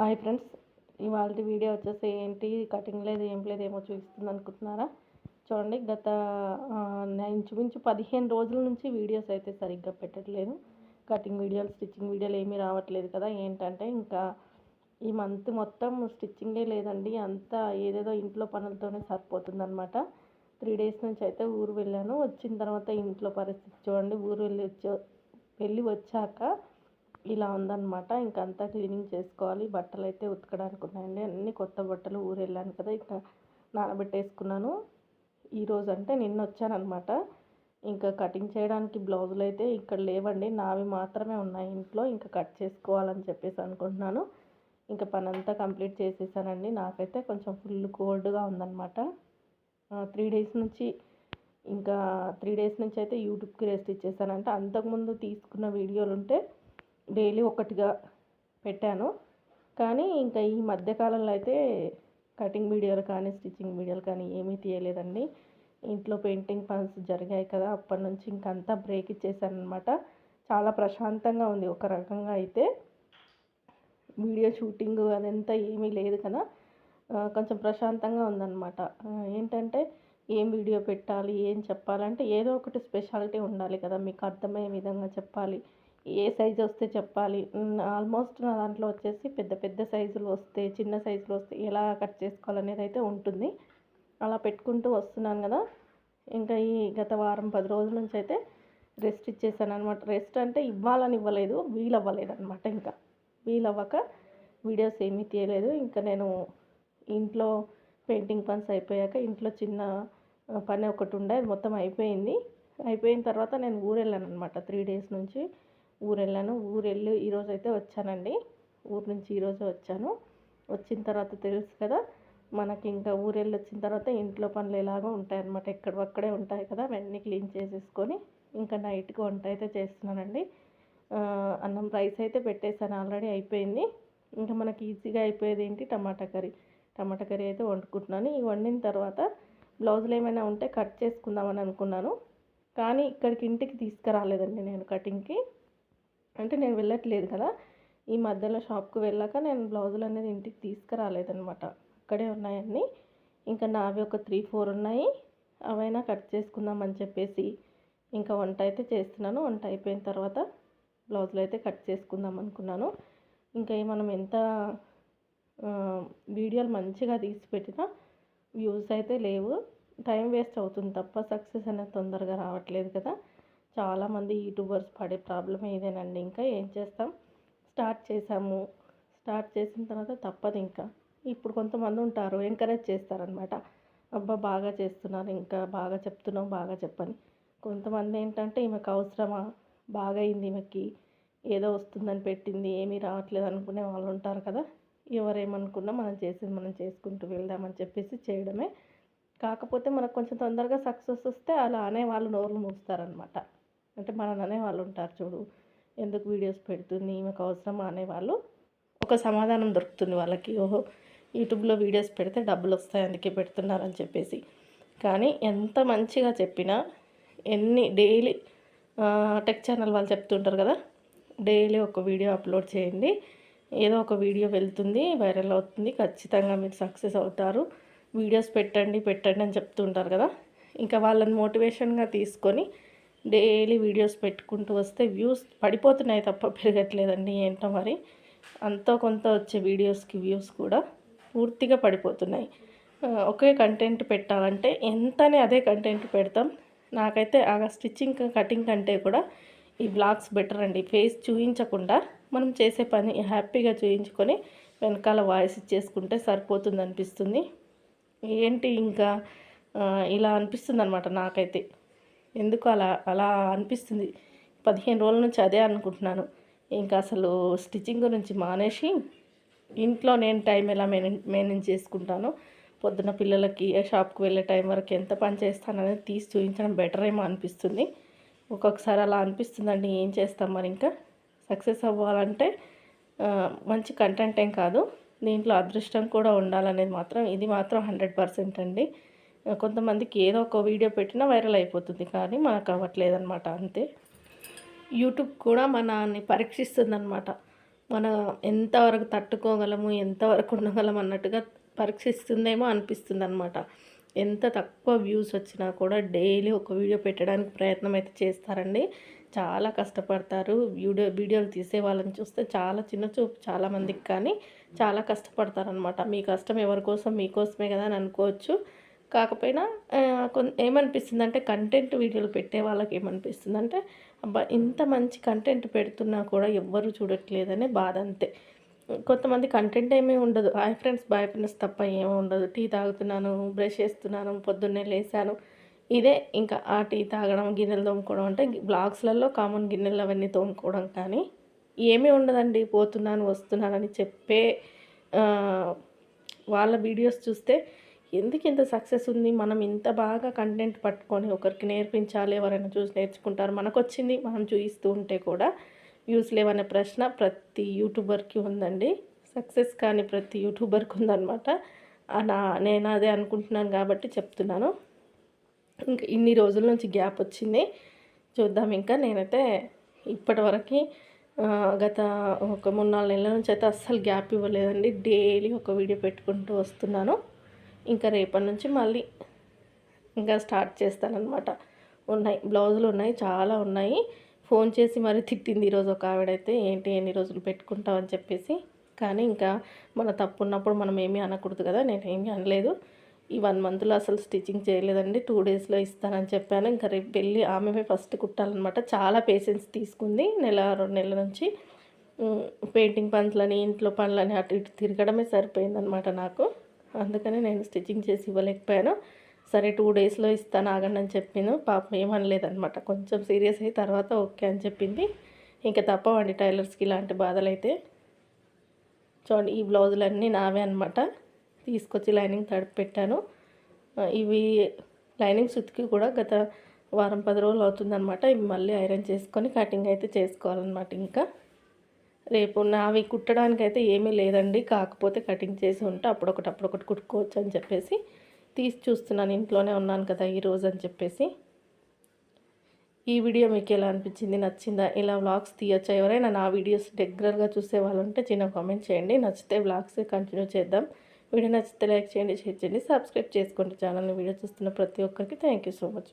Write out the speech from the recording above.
Hi friends ఇవాళ video వచ్చేసి ఏంటి? కటింగ్ లేదు ఏం లేదు ఏమో చూపిస్తుంది అనుకుంటున్నారా? చూడండి గత ఇంచుమించు పదిహేను రోజుల నుంచి వీడియోస్ అయితే సరిగ్గా పెట్టట్లేదు. కటింగ్ వీడియోలు స్టిచ్చింగ్ వీడియోలు ఏమీ రావట్లేదు కదా ఏంటంటే ఇంకా ఈ మంత్ మొత్తం స్టిచ్చింగే లేదండి. అంతా ఏదేదో ఇంట్లో పనులతోనే సరిపోతుందనమాట త్రీ డేస్ నుంచి అయితే ఊరు వెళ్ళాను. వచ్చిన తర్వాత ఇంట్లో పరిస్థితి చూడండి ఊరు వెళ్ళి వచ్చి వెళ్ళి వచ్చాక ఇలా ఉందన్నమాట. ఇంకంతా అంతా క్లీనింగ్ చేసుకోవాలి. బట్టలు అయితే ఉతకడానికి ఉన్నాయండి. అన్ని కొత్త బట్టలు ఊరు వెళ్ళాను కదా ఇంకా నానబెట్టేసుకున్నాను. ఈరోజు అంటే నిన్న వచ్చానమాట ఇంకా కటింగ్ చేయడానికి బ్లౌజులు అయితే ఇక్కడ లేవండి. నావి మాత్రమే ఉన్నాయి ఇంట్లో. ఇంకా కట్ చేసుకోవాలని చెప్పేసి అనుకుంటున్నాను. ఇంకా పని అంతా కంప్లీట్ చేసేసానండి. నాకైతే కొంచెం ఫుల్ కోల్డ్గా ఉందన్నమాట. త్రీ డేస్ నుంచి ఇంకా త్రీ డేస్ నుంచి అయితే యూట్యూబ్కి రెస్ట్ ఇచ్చేసానంటే. అంతకుముందు తీసుకున్న వీడియోలు ఉంటే డైలీ ఒకటిగా పెట్టాను. కానీ ఇంకా ఈ మధ్యకాలంలో అయితే కటింగ్ వీడియోలు కానీ స్టిచ్చింగ్ వీడియోలు కానీ ఏమీ తీయలేదండి. ఇంట్లో పెయింటింగ్ పనులు జరిగాయి కదా అప్పటి నుంచి ఇంక అంతా బ్రేక్ ఇచ్చేసాను అనమాట చాలా ప్రశాంతంగా ఉంది ఒక రకంగా అయితే. వీడియో షూటింగ్ అదంతా ఏమీ లేదు కదా కొంచెం ప్రశాంతంగా ఉందన్నమాట. ఏంటంటే ఏం వీడియో పెట్టాలి ఏం చెప్పాలంటే ఏదో ఒకటి స్పెషాలిటీ ఉండాలి కదా మీకు అర్థమయ్యే విధంగా చెప్పాలి. ఏ సైజు వస్తే చెప్పాలి? ఆల్మోస్ట్ నా దాంట్లో వచ్చేసి పెద్ద పెద్ద సైజులు వస్తే చిన్న సైజులు వస్తే ఎలా కట్ చేసుకోవాలనేది అయితే ఉంటుంది. అలా పెట్టుకుంటూ వస్తున్నాను కదా. ఇంకా ఈ గత వారం పది రోజుల నుంచి అయితే రెస్ట్ ఇచ్చేసాను అనమాట రెస్ట్ అంటే ఇవ్వాలని ఇవ్వలేదు వీలు అవ్వలేదు అనమాట ఇంకా. వీలు అవ్వక వీడియోస్ ఏమీ తీయలేదు. ఇంకా నేను ఇంట్లో పెయింటింగ్ పన్స్ అయిపోయాక ఇంట్లో చిన్న పని ఒకటి ఉండే అది మొత్తం అయిపోయింది. అయిపోయిన తర్వాత నేను ఊరు వెళ్ళాను అనమాట త్రీ డేస్ నుంచి. ఊరెళ్ళాను. ఊరెళ్ళి ఈరోజు అయితే వచ్చానండి. ఊరు నుంచి ఈరోజు వచ్చాను. వచ్చిన తర్వాత తెలుసు కదా మనకి ఇంకా ఊరెళ్ళి వచ్చిన తర్వాత ఇంట్లో పనులు ఎలాగో ఉంటాయి అన్నమాట ఎక్కడవక్కడే ఉంటాయి కదా అవన్నీ క్లీన్ చేసేసుకొని ఇంకా నైట్కి వంట అయితే చేస్తున్నానండి. అన్నం రైస్ అయితే పెట్టేశాను. ఆల్రెడీ అయిపోయింది. ఇంకా మనకి ఈజీగా అయిపోయేది ఏంటి? టమాటా కర్రీ. టమాటా కర్రీ అయితే వండుకుంటున్నాను. ఈ వండిన తర్వాత బ్లౌజులు ఏమైనా ఉంటే కట్ చేసుకుందామని అనుకున్నాను. కానీ ఇక్కడికి ఇంటికి తీసుకురాలేదండి నేను కటింగ్కి. అంటే నేను వెళ్ళట్లేదు కదా. ఈ మధ్యలో షాప్కి వెళ్ళాక నేను బ్లౌజులు అనేది ఇంటికి తీసుకురాలేదనమాట అక్కడే ఉన్నాయన్నీ. ఇంకా నావి ఒక త్రీ ఫోర్ ఉన్నాయి. అవైనా కట్ చేసుకుందామని చెప్పేసి ఇంకా వంట అయితే చేస్తున్నాను. వంట అయిపోయిన తర్వాత బ్లౌజులు అయితే కట్ చేసుకుందాం అనుకున్నాను. ఇంకా మనం ఎంత వీడియోలు మంచిగా తీసి పెట్టినా వ్యూస్ అయితే లేవు. టైం వేస్ట్ అవుతుంది తప్ప సక్సెస్ అనేది తొందరగా రావట్లేదు కదా. చాలామంది యూట్యూబర్స్ పడే ప్రాబ్లం ఇదేనండి. ఇంకా ఏం చేస్తాం? స్టార్ట్ చేసాము. స్టార్ట్ చేసిన తర్వాత తప్పదు ఇంకా. ఇప్పుడు కొంతమంది ఉంటారు ఎంకరేజ్ చేస్తారనమాట. అబ్బా బాగా చేస్తున్నారు ఇంకా బాగా చెప్తున్నావు బాగా చెప్పని. కొంతమంది ఏంటంటే ఈమెకు అవసరమా? బాగా అయింది ఈమెకి. ఏదో వస్తుందని పెట్టింది ఏమీ రావట్లేదు అనుకునే వాళ్ళు ఉంటారు కదా. ఎవరేమనుకున్నా మనం చేసేది మనం చేసుకుంటూ వెళ్దామని చెప్పేసి చేయడమే. కాకపోతే మనకు కొంచెం తొందరగా సక్సెస్ వస్తే అలా అనే వాళ్ళు నోర్లు మూస్తారనమాట. అంటే మన అనేవాళ్ళు ఉంటారు చూడు. ఎందుకు వీడియోస్ పెడుతుంది ఈమెకు అవసరమా అనేవాళ్ళు. ఒక సమాధానం దొరుకుతుంది వాళ్ళకి. ఓహో యూట్యూబ్లో వీడియోస్ పెడితే డబ్బులు వస్తాయి అందుకే పెడుతున్నారని చెప్పేసి. కానీ ఎంత మంచిగా చెప్పినా ఎన్ని డైలీ టెక్ ఛానల్ వాళ్ళు చెప్తుంటారు కదా డైలీ ఒక వీడియో అప్లోడ్ చేయండి. ఏదో ఒక వీడియో వెళ్తుంది వైరల్ అవుతుంది ఖచ్చితంగా మీరు సక్సెస్ అవుతారు. వీడియోస్ పెట్టండి పెట్టండి అని చెప్తుంటారు కదా. ఇంకా వాళ్ళని మోటివేషన్గా తీసుకొని డైలీ వీడియోస్ పెట్టుకుంటూ వస్తే వ్యూస్ పడిపోతున్నాయి తప్ప పెరగట్లేదండి ఏంటో మరి. అంతో కొంత వచ్చే వీడియోస్కి వ్యూస్ కూడా పూర్తిగా పడిపోతున్నాయి. ఒకే కంటెంట్ పెట్టాలంటే ఎంతనే అదే కంటెంట్ పెడతాం. నాకైతే ఆ స్టిచ్చింగ్ కటింగ్ కంటే కూడా ఈ బ్లాగ్స్ బెటర్ అండి. ఫేస్ చూపించకుండా మనం చేసే పని హ్యాపీగా చూయించుకొని వెనకాల వాయిస్ ఇచ్చేసుకుంటే సరిపోతుంది అనిపిస్తుంది ఏంటి ఇంకా ఇలా అనిపిస్తుంది అనమాట నాకైతే. ఎందుకు అలా అలా అనిపిస్తుంది. పదిహేను రోజుల నుంచి అదే అనుకుంటున్నాను. ఇంకా అసలు స్టిచ్చింగ్ గురించి మానేసి ఇంట్లో నేను టైం ఎలా మేనేజ్ మేనేజ్ చేసుకుంటాను? పొద్దున పిల్లలకి షాప్కి వెళ్ళే టైం వరకు ఎంత పని చేస్తాను అనేది తీసి చూపించడం బెటర్ ఏమో అనిపిస్తుంది. ఒక్కొక్కసారి అలా అనిపిస్తుందండి ఏం చేస్తాం మరి ఇంకా? సక్సెస్ అవ్వాలంటే మంచి కంటెంట్ ఏం కాదు. దీంట్లో అదృష్టం కూడా ఉండాలనేది మాత్రం ఇది మాత్రం హండ్రెడ్ పర్సెంట్ అండి. కొంతమందికి ఏదో ఒక వీడియో పెట్టినా వైరల్ అయిపోతుంది కానీ మనకు అవ్వట్లేదన్నమాట అంతే. యూట్యూబ్ కూడా మనల్ని పరీక్షిస్తుందన్నమాట. మన ఎంతవరకు తట్టుకోగలము ఎంతవరకు ఉండగలం అన్నట్టుగా పరీక్షిస్తుందేమో అనిపిస్తుంది అనమాట ఎంత తక్కువ వ్యూస్ వచ్చినా కూడా డైలీ ఒక వీడియో పెట్టడానికి ప్రయత్నం అయితే చేస్తారండి. చాలా కష్టపడతారు. వీడియో వీడియోలు తీసే వాళ్ళని చూస్తే చాలా చిన్న చూపు చాలామందికి కానీ చాలా కష్టపడతారనమాట మీ కష్టం ఎవరి కోసం మీకోసమే కదా అని అనుకోవచ్చు. కాకపోయినా కొన్ ఏమనిపిస్తుంది అంటే కంటెంట్ వీడియోలు పెట్టే వాళ్ళకి ఏమనిపిస్తుంది అంటే అబ్బా ఇంత మంచి కంటెంట్ పెడుతున్నా కూడా ఎవ్వరూ చూడట్లేదనే బాధ అంతే. కొంతమంది కంటెంట్ ఏమీ ఉండదు. హాయ్ ఫ్రెండ్స్ బాయ్ ఫ్రెండ్స్ తప్ప ఏమీ ఉండదు. టీ తాగుతున్నాను బ్రష్ చేస్తున్నాను పొద్దున్నే లేసాను. ఇదే ఇంకా ఆ టీ తాగడం గిన్నెలు తోముకోవడం అంటే బ్లాగ్స్లలో కామన్ గిన్నెలు అవన్నీ తోముకోవడం కానీ ఏమీ ఉండదండి. పోతున్నాను వస్తున్నానని చెప్పే వాళ్ళ వీడియోస్ చూస్తే ఎందుకు ఇంత సక్సెస్ ఉంది? మనం ఇంత బాగా కంటెంట్ పట్టుకొని ఒకరికి నేర్పించాలి ఎవరైనా చూసి నేర్చుకుంటారు. మనకు వచ్చింది మనం చూపిస్తూ ఉంటే కూడా వ్యూస్ లేవనే ప్రశ్న ప్రతి యూట్యూబర్కి ఉందండి. సక్సెస్ కానీ ప్రతి యూట్యూబర్కి ఉందన్నమాట. నా నేను అదే అనుకుంటున్నాను కాబట్టి చెప్తున్నాను. ఇంకా ఇన్ని రోజుల నుంచి గ్యాప్ వచ్చింది. చూద్దాం ఇంకా. నేనైతే ఇప్పటివరకు గత ఒక మూడు నాలుగు నెలల నుంచి అయితే అస్సలు గ్యాప్ ఇవ్వలేదండి. డైలీ ఒక వీడియో పెట్టుకుంటూ వస్తున్నాను. ఇంకా రేపటి నుంచి మళ్ళీ ఇంకా స్టార్ట్ చేస్తానన్నమాట. ఉన్నాయి. బ్లౌజులు ఉన్నాయి. చాలా ఉన్నాయి. ఫోన్ చేసి మరి తిట్టింది ఈరోజు ఒక ఆవిడైతే ఏంటి ఎన్ని రోజులు పెట్టుకుంటామని చెప్పేసి. కానీ ఇంకా మన తప్పు ఉన్నప్పుడు మనం ఏమీ అనకూడదు కదా. నేను ఏమీ అనలేదు. ఈ వన్ మంత్లో అసలు స్టిచ్చింగ్ చేయలేదండి. టూ డేస్లో ఇస్తానని చెప్పాను. ఇంకా రేపు వెళ్ళి ఆమె ఫస్ట్ కుట్టాలన్నమాట. చాలా పేషెన్స్ తీసుకుంది. నెల రెండు నెలల నుంచి పెయింటింగ్ పనులని ఇంట్లో పనులని అటు ఇటు తిరగడమే సరిపోయిందనమాట నాకు. అందుకని నేను స్టిచ్చింగ్ చేసి ఇవ్వలేకపోయాను. సరే టూ డేస్లో ఇస్తాను ఆగండి అని చెప్పాను పాపం ఏమనలేదనమాట కొంచెం సీరియస్ అయ్యి తర్వాత ఓకే అని చెప్పింది. ఇంకా తప్పవండి టైలర్స్కి ఇలాంటి బాధలు అయితే చూడండి ఈ బ్లౌజులన్నీ నావే అనమాట తీసుకొచ్చి లైనింగ్ తడిపి పెట్టాను. ఇవి లైనింగ్ సుతికి కూడా గత వారం పది రోజులు అవుతుందన్నమాట. ఇవి మళ్ళీ ఐరన్ చేసుకొని కటింగ్ అయితే చేసుకోవాలన్నమాట ఇంకా. రేపు నావి కుట్టడానికి అయితే ఏమీ లేదండి. కాకపోతే కటింగ్ చేసి ఉంటే అప్పుడొకటి అప్పుడొకటి కుట్టుకోవచ్చు అని చెప్పేసి తీసి చూస్తున్నాను. ఇంట్లోనే ఉన్నాను కదా ఈరోజు అని చెప్పేసి. ఈ వీడియో మీకు ఎలా అనిపించింది? నచ్చిందా? ఇలా వ్లాగ్స్ తీయొచ్చా? ఎవరైనా నా వీడియోస్ రెగ్యులర్గా చూసే వాళ్ళు ఉంటే చిన్న కామెంట్ చేయండి. నచ్చితే వ్లాగ్స్ కంటిన్యూ చేద్దాం. వీడియో నచ్చితే లైక్ చేయండి షేర్ చేయండి సబ్స్క్రైబ్ చేసుకోండి. ఛానల్ని వీడియో చూస్తున్న ప్రతి ఒక్కరికి థ్యాంక్ సో మచ్.